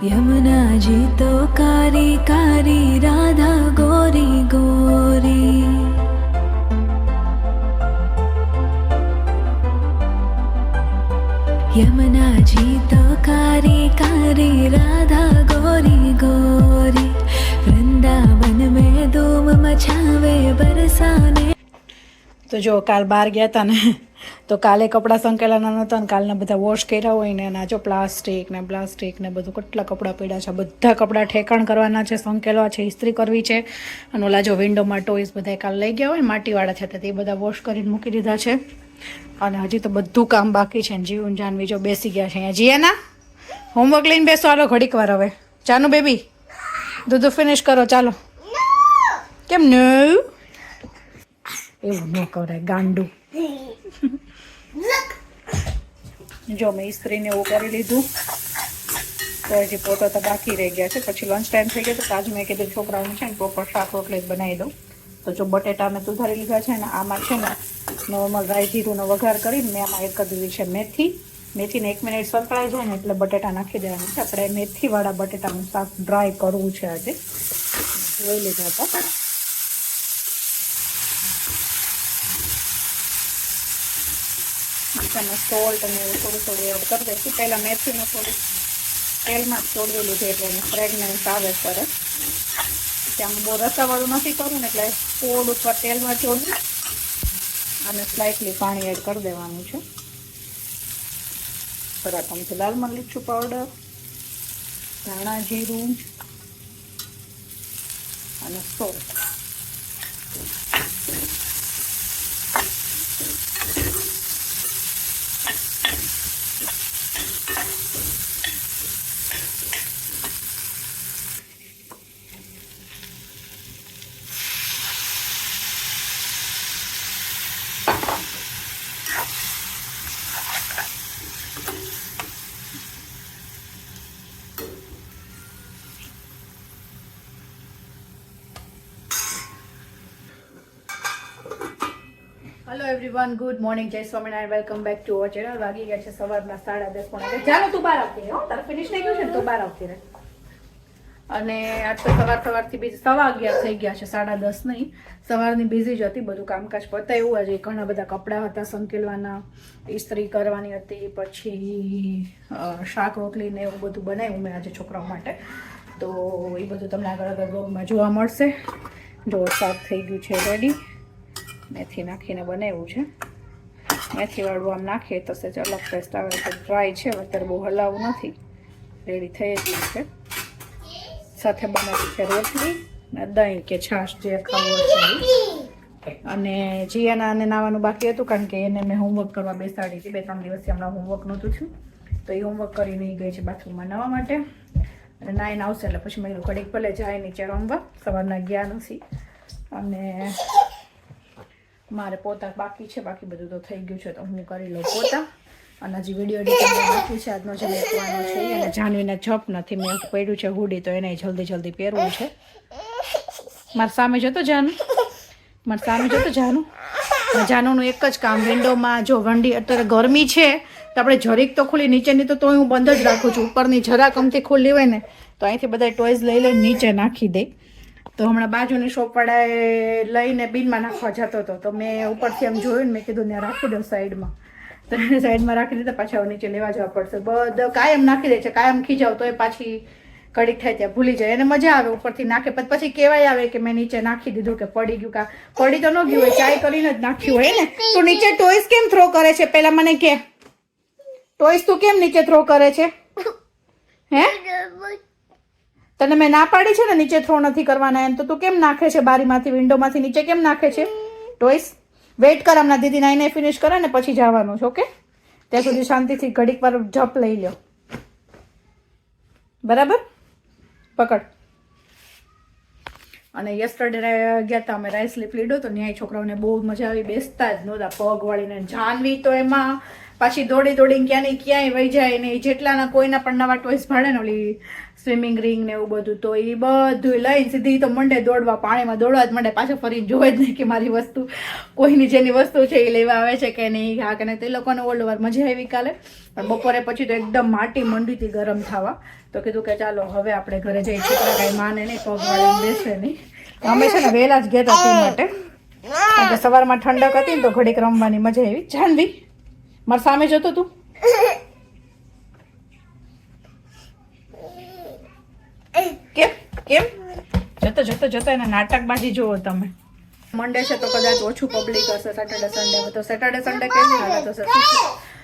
યમુનાજી તો કારી કારી રાધા ગોરી ગોરી યમુનાજી તો કારી કારી રાધા ગોરી ગોરી વૃંદાવન મેં ધૂમ મછાવે બરસાને તો જો કાલ બહાર ગયા તા ને તો કાલે કપડાં સંકેલાના નહોતા ને કાલના બધા વોશ કર્યા હોય ને એના જો પ્લાસ્ટિક ને પ્લાસ્ટિક ને બધું કેટલા કપડાં પડ્યા છે. બધા કપડાં ઠેકાણ કરવાના છે સંકેલવા છે ઇસ્ત્રી કરવી છે. અને ઓલા જો વિન્ડોમાં ટોઈસ બધા કાલ લઈ ગયા હોય માટીવાળા છે તો તે બધા વોશ કરીને મૂકી દીધા છે. અને હજી તો બધું કામ બાકી છે ને જીવન જાનવી જો બેસી ગયા છે અહીંયા. જીએના હોમવર્ક લઈને બેસો હાલો ઘડીક વાર હવે. ચાનું બેબી દૂધ ફિનિશ કરો ચાલો. કેમ નું? એવું ન કરાય ગાંડું. જો મેં ઇસ્ત્રીને એવું કરી લીધું, તો હજી પોતો તો બાકી રહી ગયા છે. પછી લંચ ટાઈમ થઈ ગયો તો આજ મેં કીધું છોકરાઓને છે ને પ્રોપર શાક રોટલી બનાવી દઉં. તો જો બટેટા મેં સુધારી લીધા છે ને, આમાં છે ને નોર્મલ રાઈ જીરુંનો વઘાર કરીને મેં આમાં એક દીધી છે મેથી. મેથીને એક મિનિટ સંકળાઈ જાય ને એટલે બટેટા નાખી દેવાના છે. આપણે મેથીવાળા બટેટાનું શાક ડ્રાય કરવું છે આજે. જોઈ લીધા હતા. તમે સોલ્ટ અને એવું થોડું થોડું એડ કરી દઈશું પહેલાં મેથીને થોડું તેલમાં જ તોડવેલું છે એટલે એની ફ્રેગનન્સ આવે કરે ત્યાં બહુ રસાવાળું નથી કરવું ને એટલે થોડું ઉપર તેલમાં ચોડવું અને સ્લાઇટલી પાણી એડ કરી દેવાનું છે થોડા ચમચી લાલ મરચું પાવડર ધાણા જીરું અને સોલ્ટ એવરીવન ગુડ મોર્નિંગ જય Swaminarayan welcome back to our channel વાગી ગયા છે સવારના સાડા દસ પોણા ચાલો તું બહાર આવતી હો, તારે ફિનિશ થઈ ગયું છે તું બહાર આવતી રહે અને આજ તો સવાર સવારથી બીજી સવા અગિયાર થઈ ગયા છે, સાડા દસ નહીં. સવારની બિઝી જ હતી બધું કામકાજ પતાવ્યું આજે ઘણા બધા કપડાં હતા સંકેલવાના, ઇસ્ત્રી કરવાની હતી, પછી શાક રોટલીને એવું બધું બનાવ્યું મેં આજે છોકરાઓ માટે. તો એ બધું તમને આગળ આગળ બ્લોગમાં જોવા મળશે. જો શાક થઈ ગયું છે રેડી મેથી નાખીને બનાવ્યું છે. મેથીવાળું આમ નાખીએ તો સહેજ અલગ ટેસ્ટ આવે છે. ડ્રાય છે, અત્યારે બહુ હલાવવું નથી. રેડી થઈ જ છે. સાથે બનાવી છે રોટલી ને દહીં કે છાશ જે ખાવું હશે અને જીયાના અને નાવાનું બાકી હતું, કારણ કે એને મેં હોમવર્ક કરવા બેસાડી હતી. બે ત્રણ દિવસથી હમણાં હોમવર્ક નહોતું છું તો એ હોમવર્ક કરીને ગઈ છે બાથરૂમમાં નાવા માટે. અને નાઈને આવશે એટલે પછી મેં ઘડીક ભલે જાય નીચે રમવા સવારના ગયા નથી. અને મારે પોતા બાકી છે, બાકી બધું તો થઈ ગયું છે, તો હું કરી લઉં પોતા. અને હજી વીડિયો એડિટિંગ બાકી છે, આજનો જે મૂકવાનો છે. અને જાનવીને જપ નથી, મેં પડ્યું છે હુડી, તો એને જલ્દી જલ્દી પહેરવું છે. મારા સામે જતો જાનું. મારા સામે જતો જાનું. જાનુનું એક જ કામ વિન્ડોમાં જો વંડી, અત્યારે ગરમી છે, તો આપણે જરીક તો ખુલી નીચેની તો તોય હું બંધ જ રાખું છું. ઉપરની જરાક અમથી ખુલ્લી હોય ને, તો અહીંથી બધા ટોયઝ લઈ લઈને નીચે નાખી દે. તો હમણાં બાજુની શોપવાળાએ લઈને બિનમાં નાખવા જતો હતો. તો મેં ઉપરથી આમ જોયું ને મેં કીધું ત્યાં રાખી દઉં સાઈડમાં. તો એને સાઈડમાં રાખી દીધા, પાછા નીચે લેવા જવા પડશે. બધું કાયમ નાખી દે છે, કાયમ ખીજાવ તો એ પાછી કડીક થાય ત્યાં ભૂલી જાય. એને મજા આવે ઉપરથી નાખે, પછી કહેવાય આવે કે મેં નીચે નાખી દીધું કે પડી ગયું કા. પડી તો ન ગયું હોય ચાય કરીને જ નાખ્યું હોય ને. તું નીચે ટોયસ કેમ થ્રો કરે છે? પહેલાં મને કે. ટોયસ તું કેમ નીચે થ્રો કરે છે? હે? તને મેં ના પાડી છે ને નીચે થ્રો નથી કરવાના એમ તો તું કેમ નાખે છે બારીમાંથી વિન્ડોમાંથી નીચે કેમ નાખે છે? ટોઈસ વેઇટ કર હમણાં દીદી નાઈને ફિનિશ કરે ને પછી જવાનું છે ઓકે ત્યાં સુધી શાંતિથી ઘડીક વાર જપ લઈ લો બરાબર? પકડ. અને યસ્ટરડે ગયા હતા અમે રાઈસ લીપ લીધો તો ન્યાય છોકરાઓને બહુ મજા આવી બેસતા જ નહોતા પગ વાળીને જાનવી તો એમાં પાછી દોડી દોડીને ક્યાંય ક્યાંય વહી જાય ને જેટલાના કોઈના પણ નવા ટોઈસ ભાડે ને ઓલી સ્વિમિંગ રિંગ ને એવું બધું, તો એ બધું લઈને સીધી તો મંડે દોડવા, પાણીમાં દોડવા જ મંડે. પાછો ફરી જોવે જ નહીં કે મારી વસ્તુ, કોઈની જેની વસ્તુ છે એ લેવા આવે છે કે નહીં, હા કે નહીં. તે લોકોને ઓલ્ડ ઓવર મજા આવી કાલે. પણ બપોરે પછી તો એકદમ માટી મંડી હતી ગરમ થવા. તો કીધું કે ચાલો, હવે આપણે ઘરે જઈ છોકરા કાંઈ માને નહીં પગ બેસે નહીં. અમે છે ને વહેલા જ ગયા હતા માટે. સવારમાં ઠંડક હતી ને તો ઘડીક રમવાની મજા આવી. જાનવી, મારા સામે જતો તું. કેમ? જતો જતો જતો એના નાટકબાજી જુઓ તમે. મંડે છે તો કદાચ ઓછું પબ્લિક હશે સેટરડે સન્ડે તો સેટરડે સન્ડે કેવી હાલત હશે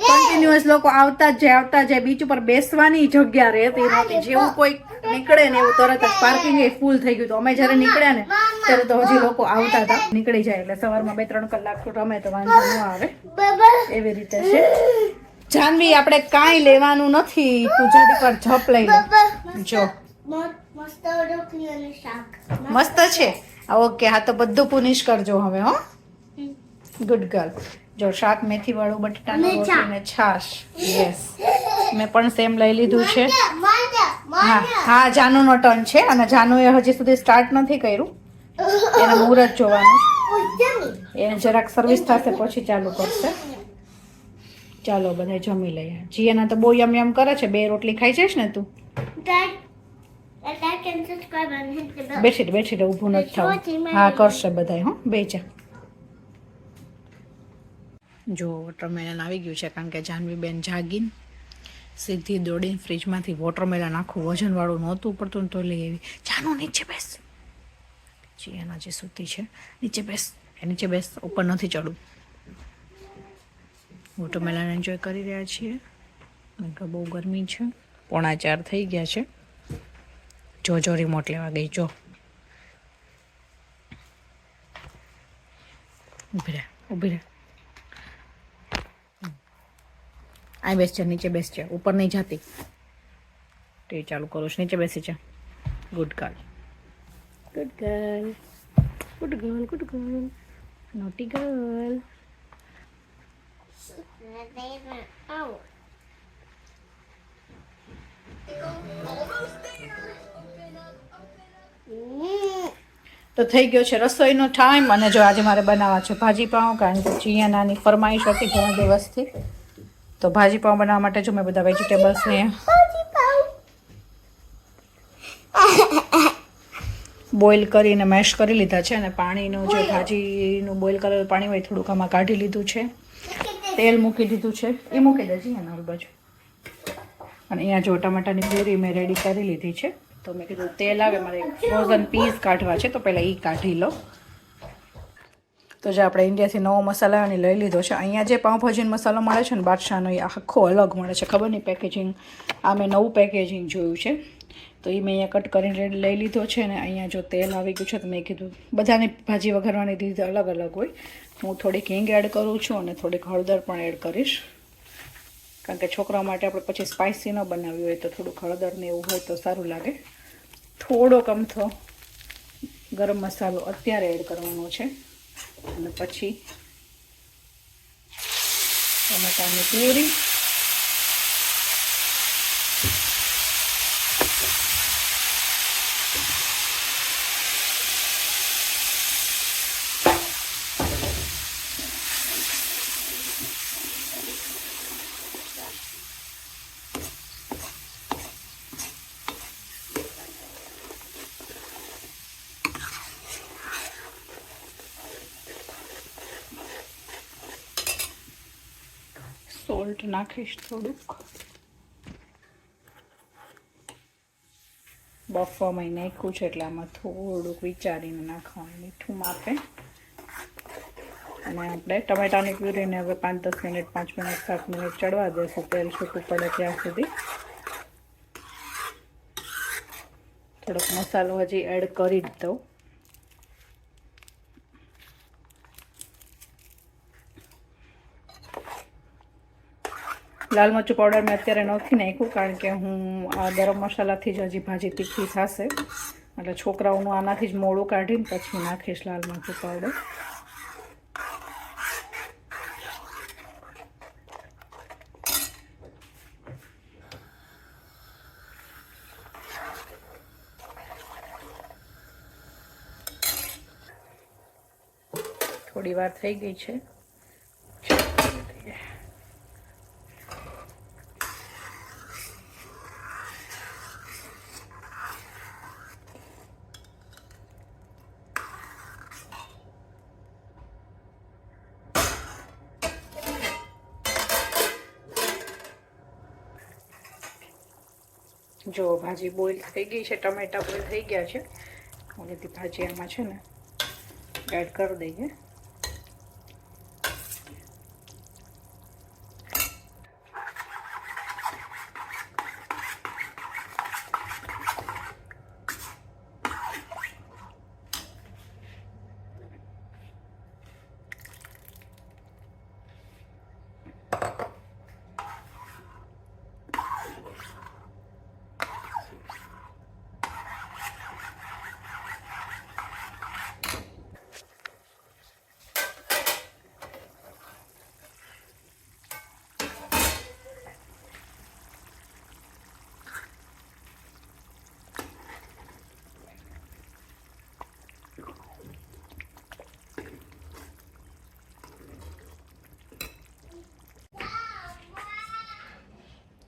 કન્ટિન્યુઅસ લોકો આવતા જે જાય આવતા જે જાય બીચ ઉપર બેસવાની જગ્યા રહેતી નહોતી જેવું કોઈ નીકળે ને એવું તરત જ પાર્કિંગ એ ફૂલ થઈ ગયું તો અમે જ્યારે નીકળ્યા ને ત્યારે તો હજી લોકો આવતા હતા. નીકળી જાય એટલે સવારમાં બે ત્રણ કલાક રમે તો વાંધો ન આવે. એવી રીતે છે. જાનવી આપણે કાંઈ લેવાનું નથી. તું જડી પર જપ લઈ લે જો. મસ્ત છે? ઓકે હા તો બધું પુનિશ કરજો હવે હો. ગુડ ગર્લ જો શાક મેથી વાળું બટાટાનું અને રોટલી ને છાશ. યસ મેં પણ સેમ લઈ લીધું છે. હા હા જાનુનો ટર્ન છે અને જાનુએ હજી સુધી સ્ટાર્ટ નથી કર્યું. એને મુહૂર્ત જોવાનું. એને જરાક સર્વિસ થશે પછી ચાલુ કરશે. ચાલો બધા જમી લઈએ. જીએના તો બહુ યમ યમ કરે છે. બે રોટલી ખાઈ જઈશ ને તું? બેઠી બેઠી રહે, ઊભું નથી થવું. હા કરશે બધાય હો બે ચા જો વોટરમેલન આવી ગયું છે કારણ કે જાનવીબેન જાગીને સીધી દોડીને ફ્રીજમાંથી વોટરમેલન આખું વજનવાળું નહોતું પડતું તો લઈ આવી. જાનું નીચે બેસ. જી એના જે સૂતી છે નીચે બેસ. એ નીચે બેસ ઉપર નથી ચડવું. વોટરમેલન એન્જોય કરી રહ્યા છીએ. કારણ કે બહુ ગરમી છે. પોણા ચાર થઈ ગયા છે. જો જો રિમોટ લેવા ગઈ જો. ઊભી રહે ઊભી રહે. આ બેસ છે નીચે બેસ છે ઉપર નહીં જાતી. તે ચાલુ કરું છું નીચે બેસી છે good girl good girl good girl good girl naughty girl Oh. તો થઈ ગયો છે રસોઈનો ટાઈમ અને જો આજે મારે બનાવવા છે ભાજી પાઉં કારણ કે ચિયાનાની ફરમાઈશ હતી ઘણા દિવસથી. તો ભાજી બનાવવા માટે જો મેં બધા વેજીટેબલ્સ અહીંયા બોઇલ કરીને મેશ કરી લીધા છે અને પાણીનું જે ભાજીનું બોઇલ કરેલું પાણી હોય થોડુંક આમાં કાઢી લીધું છે. તેલ મૂકી દીધું છે. એ મૂકી દેજે એના બાજુ. અને અહીંયા જો ટમાટાની પ્યુરી મેં રેડી કરી લીધી છે. તો મેં કીધું તેલ આવે, મારે ફ્રોઝન પીસ કાઢવા છે, તો પહેલાં એ કાઢી લો. તો જે આપણે ઇન્ડિયાથી નવો મસાલા આવે લઈ લીધો છે. અહીંયા જે પાઉંભાજીનો મસાલો મળે છે ને, બાદશાહનો એ આખો અલગ મળે છે. ખબર નહીં પેકેજિંગ આ મેં નવું પેકેજિંગ જોયું છે. તો એ મેં અહીંયા કટ કરીને લઈ લીધો છે ને, અહીંયા જો તેલ આવી ગયું છે, તો મેં કીધું બધાની ભાજી વઘારવાની રીત અલગ અલગ હોય. હું થોડીક હિંગ એડ કરું છું અને થોડીક હળદર પણ એડ કરીશ. કારણ કે છોકરા માટે આપણે પછી સ્પાઇસી ન બનાવ્યું હોય તો થોડુંક હળદર ને એવું હોય તો સારું લાગે. થોડોક અમથો ગરમ મસાલો અત્યારે એડ કરવાનો છે. અને પછી ટમેટાની પ્યુરી સોલ્ટ નાખીશ થોડુંક બફવામાં નાખ્યું છે એટલે આમાં થોડુંક વિચારીને નાખવાનું મીઠું માપે અને આપણે ટમેટાની પ્યુરીને હવે પાંચ દસ મિનિટ પાંચ મિનિટ સાત મિનિટ ચડવા દેશું તેલ છૂટું પડે ત્યાં સુધી થોડોક મસાલો હજી એડ કરી જ દઉં લાલ મરચું પાવડર મેં અત્યારે નથી નાખ્યું કારણ કે હું આ ગરમ મસાલાથી જ હજી ભાજી તીખી થશે. એટલે છોકરાઓનું આનાથી જ મોડું કાઢીને પછી નાખીશ લાલ મરચું પાવડર થોડી વાર થઈ ગઈ છે. જો ભાજી બોઇલ થઈ ગઈ છે, ટમેટા બોઇલ થઈ ગયા છે. હવે તે ભાજી આમાં છે ને એડ કરી દઈએ.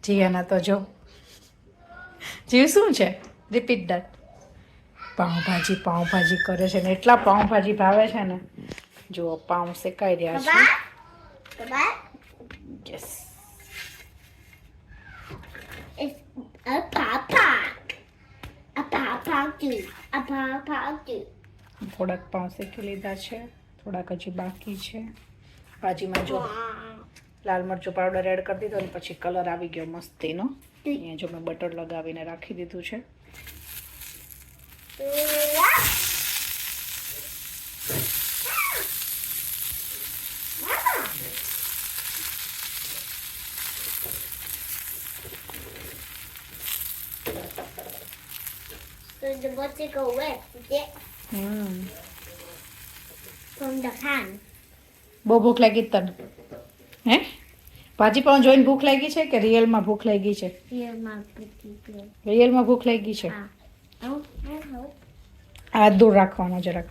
જીયાના તો જો. જીવ શું છે? રિપીટ દેટ પાઉંભાજી પાઉંભાજી કરે છે ને એટલા પાઉંભાજી ભાવે છે ને. જુઓ પાઉં શેકાઈ રહ્યા છે. યસ થોડાક પાઉં શેકી લીધા છે થોડાક હજી બાકી છે. ભાજીમાં જો લાલ મરચું પાવડર એડ કરી દીધો અને પછી કલર આવી ગયો મસ્તીનો અહીંયા જો મેં બટર લગાવીને રાખી દીધું છે So the butter go wet, is it? Hmm From the pan. બહુ ભૂખ લાગી તને હે? ભાજી પાઉં જોઈને ભૂખ લાગી છે કે રિયલમાં ભૂખ લાગી છે. રિયલમાં ભૂખ લાગી છે. હાથ દૂર રાખવાનો જરાક.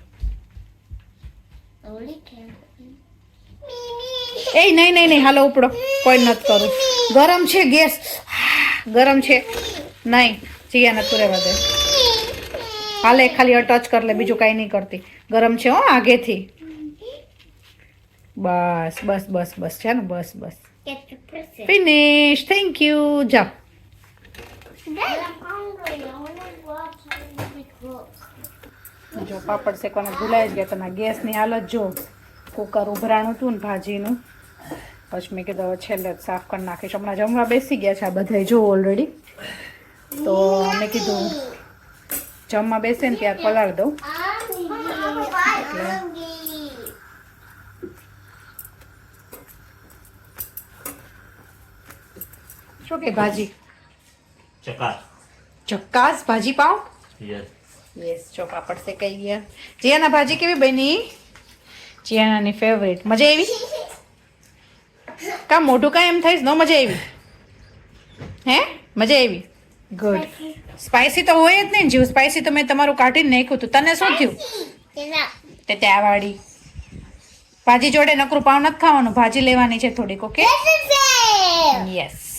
એ નહીં નહીં નહીં હાલો ઉપડો. કોઈ નથી કરું. ગરમ છે ગેસ. ગરમ છે. નહીં જીયા નથી રહેવા દે. હાલે ખાલી ટચ કર લે બીજું કાંઈ નહીં કરતી. ગરમ છે હો આગેથી. બસ બસ બસ બસ. છે ને બસ બસ. ફિનિશ થેન્ક યુ જાઓ. જો પાપડ શેકવાના ભૂલાઈ જ ગયા તમે ગેસની હાલત જો. કુકર ઉભરાણું હતું ને ભાજીનું. પછી મેં કીધું છેલ્લે સાફ કરી નાખીશ. હમણાં જમવા બેસી ગયા છે આ બધા જો ઓલરેડી તો મેં કીધું જમવા બેસે ને ત્યાં પલાળ દઉં. શું કે ભાજી? ચકાસ. ચક્કાસ ભાજી પાઉં? યસ. યસ જો પાપડ કહી ગયા. જીયાના ભાજી કેવી બની? જીયાનાની ફેવરેટ મજા આવી? કા મોઢું કાંઈ એમ થઈશ ન મજા આવી? હે? મજા આવી? ગુડ સ્પાઇસી તો હોય જ નહીં ને જીવ. સ્પાઇસી તો મેં તમારું કાઢીને નાખ્યું હતું. તને શું થયું? તે ત્યાં વાળી ભાજી જોડે નકરું પાવ નથી ખાવાનું. ભાજી લેવાની છે થોડીક ઓકે? યસ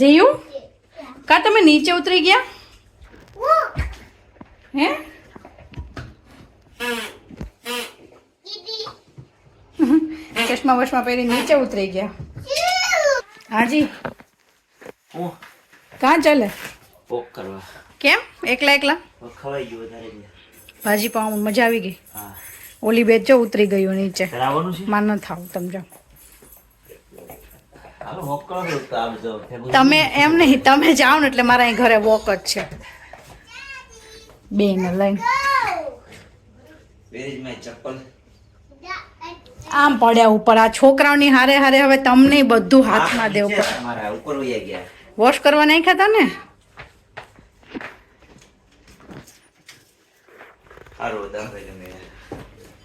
જયું? કા તમે નીચે ઉતરી ગયા? હે? ચશ્મા વશમાં પહેરી નીચે ઉતરી ગયા. હાજી. કાં ચાલે? પોક કરવા. કેમ? એકલા એકલા? ખવાઈ ગયું વધારે ભાજી પાઉં મજા આવી ગઈ. ઓલી બેચ જો ઉતરી ગયું નીચે. માન ન થાવ તમે જાઓ હાલો હોક કરો તો તો આમ જાઓ તમે એમ નહીં તમે જાઓ ને એટલે મારા અહીં ઘરે વોક જ છે. બેન ચપ્પલ. આમ પડ્યા ઉપર આ છોકરાઓની હારે હારે હવે તમને બધું હાથમાં દેવું. પડે વોશ કરવા નહીં ખાતા ને?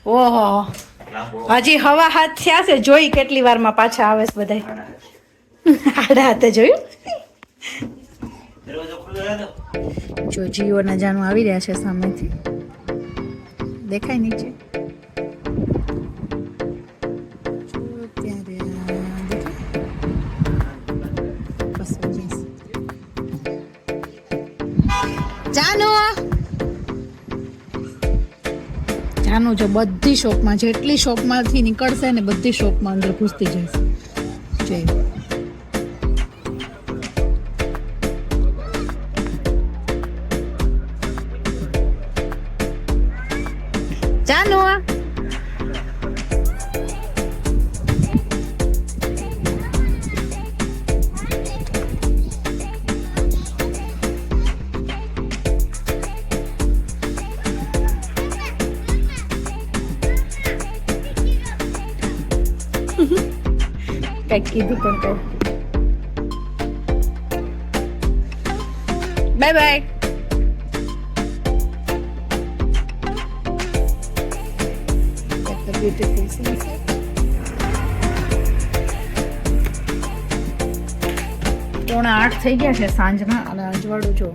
ઓહો. હજી હવા હાથ થયા છે જોઈ કેટલી વારમાં પાછા આવે છે બધા આડા હતા જોયું? જો જીઓ નજાનું આવી રહ્યા છે સામેથી. દેખાય નીચે? જાનો! જાનું જો બધી શોપમાં જેટલી શોપમાંથી નીકળશે ને બધી શોપમાં અંદર ઘૂસતી જશે. જય. જાનુ કંઈક કીધું પણ કઈ બાય બાય. બ્યુટીફુલ સનસેટ પોણા આઠ થઈ ગયા છે સાંજના અને અજવાળું જો.